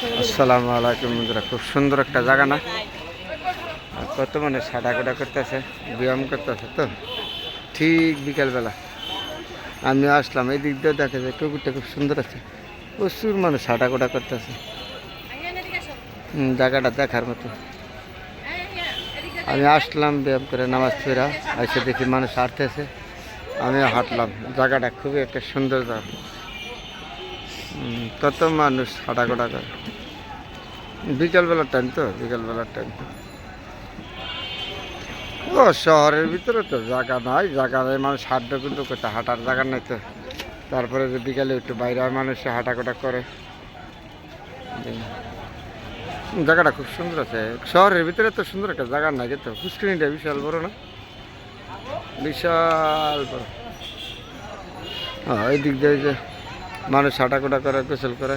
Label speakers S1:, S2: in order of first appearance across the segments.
S1: আসসালামু আলাইকুম বন্ধুরা, খুব সুন্দর একটা জায়গা না? কত মানুষ হাঁটাকোটা করতেছে, ব্যায়াম করতেছে তো? ঠিক বিকালবেলা। আমি আসলাম এই দিক দিয়ে দেখা যায় কুকুরটা খুব সুন্দর আছে। প্রচুর মানুষ হাঁটাকোটা করতেছে। জায়গাটা দেখার মতো। আমি আসলাম, ব্যায়াম করে নামাজ ফেরা এসে দেখি মানুষ হাঁটতেছে। আমিও হাঁটলাম, জায়গাটা খুবই একটা সুন্দর জায়গা। কত মানুষ হাঁটাকোটা করে। বিকালবেলার টাইম তো, বিকালবেলার টাইম তো। ও, শহরের ভিতরে তো জায়গা নাই, জায়গা নেই মানুষ হাঁটবে কিন্তু কোথায়? হাঁটার জায়গা নেই তো। তারপরে যে বিকালে একটু বাইরে হয় মানুষ হাঁটাকোটা করে। জায়গাটা খুব সুন্দর আছে। শহরের ভিতরে তো সুন্দর একটা জায়গা নাই, কিন্তু পুষ্করিণীটা বিশাল বড় না? বিশাল বড়। হ্যাঁ এই দিক দিয়ে যে মানুষ হাঁটাকোটা করে, গোসল করে।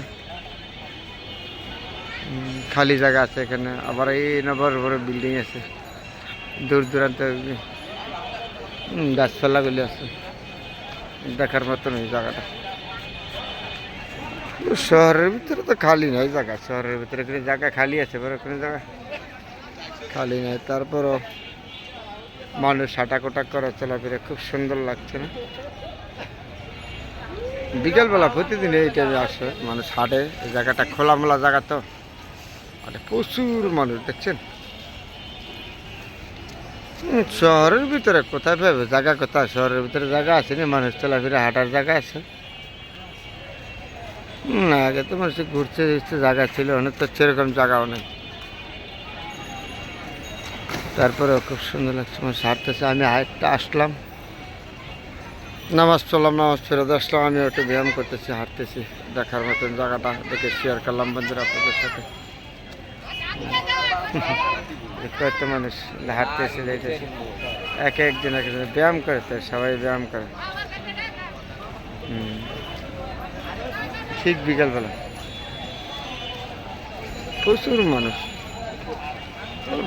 S1: খালি জায়গা আছে এখানে। আবার এই না বড় বিল্ডিং আছে। দূর দূরান্তে গাছপালাগুলি আছে। দেখার মতন এই জায়গাটা। শহরের ভিতরে তো খালি নয় জায়গা। শহরের ভিতরে কোনো জায়গা খালি আছে, বড় কোনো জায়গা খালি নয় তারপরও মানুষ হাঁটাকোটা করে, চলাফেরা খুব সুন্দর লাগছে না? বিকেলবেলা প্রতিদিন এই টাইমে আসে, মানুষ হাঁটে। এই জায়গাটা খোলামেলা জায়গা তো। আর প্রচুর মানুষ, দেখছেন? শহরের ভিতরে কোথায় পাবে জায়গা কোথায়? শহরের ভিতরে জায়গা আছে না? মানুষ চলাফেরা হাঁটার জায়গা আছে। আগে তো মানুষ ঘুরতে ঘুরতে জায়গা ছিল, অনেক তো সেরকম জায়গাও নেই। তারপরে খুব সুন্দর লাগছে, মানুষ হাঁটতেছে। আমি হাঁটতে আসলাম। নামাজ চললাম নামাজ ফেরত আসলাম। আমি একটু ব্যায়াম করতেছি, হাঁটতেছি। দেখার মতন জায়গাটা দেখে শেয়ার করলাম বন্ধুরা আপনাদের সাথে। কত মানুষ হাঁটতেছে যাইতেছে। এক একজন এক একজন ব্যায়াম করে তো সবাই ব্যায়াম করে। ঠিক বিকালবেলা। প্রচুর মানুষ।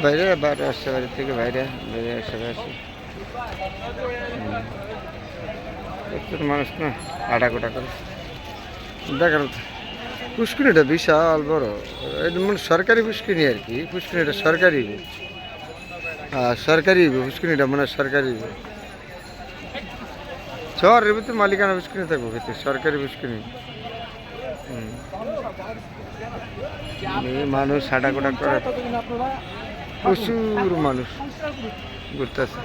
S1: বাইরে বাইরে আসছে বাড়ি থেকে বাইরে বাইরে সবাই আসে প্রচুর মানুষ না, হাঁটাকোটা করে। দেখার মতো। পুষ্করিণীটা বিশাল বড়। এটা মানে সরকারি পুষ্করিণী আর কি, পুষ্করিণীটা সরকারি। হ্যাঁ সরকারি পুষ্করিণীটা মানে সরকারি। শহরের ভিতরে মালিকানা পুষ্করিণী থাকব কিন্তু সরকারি। এই মানুষ হাঁটাকোটা করে। প্রচুর মানুষ ঘুরতেছে।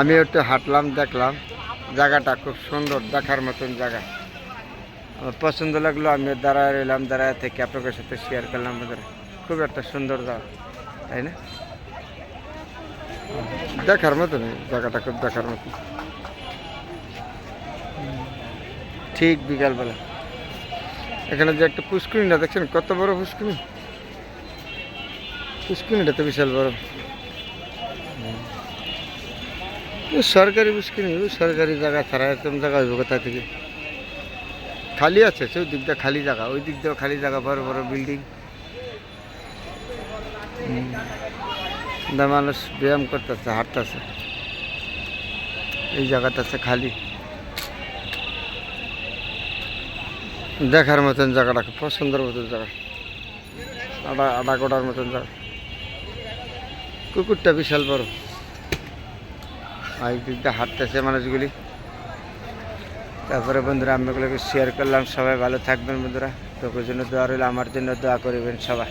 S1: আমি একটু হাঁটলাম, দেখলাম। জায়গাটা খুব সুন্দর, দেখার মতন জায়গা। আমার পছন্দ লাগল আমি দাঁড়ায় রইলাম দাঁড়ায় থেকে আপনাদের সাথে শেয়ার করলাম আমাদের। খুব একটা সুন্দর জায়গা তাই না? দেখার মতন এই জায়গাটা খুব দেখার মতন। ঠিক বিকালবেলা। এখানে যে একটা পুষ্করিণীটা দেখছেন কত বড় পুষ্করিণী? পুষ্করিণীটা তো বিশাল বড়। সরকারি পুষ্করিণী সরকারি জায়গা ছাড়া এরকম জায়গা হইব কোথা থেকে? খালি আছে, সেই দিকটা খালি জায়গা, ওই দিক খালি জায়গা, বড় বড় বিল্ডিং মানুষ ব্যায়াম করতেছে, হাঁটতেছে। এই জায়গাটা আছে খালি। দেখার মতন জায়গাটা খুব পছন্দের মতন জায়গা। আডা আডা গোড়ার মতন জায়গা। কুকুরটা বিশাল বড়। আর এই দিক দিয়ে হাঁটতেছে মানুষগুলি। তারপরে বন্ধুরা, আমি এগুলোকে শেয়ার করলাম। সবাই ভালো থাকবেন বন্ধুরা। তোকে জন্য দোয়া রইল, আমার জন্য দোয়া করিবেন সবাই।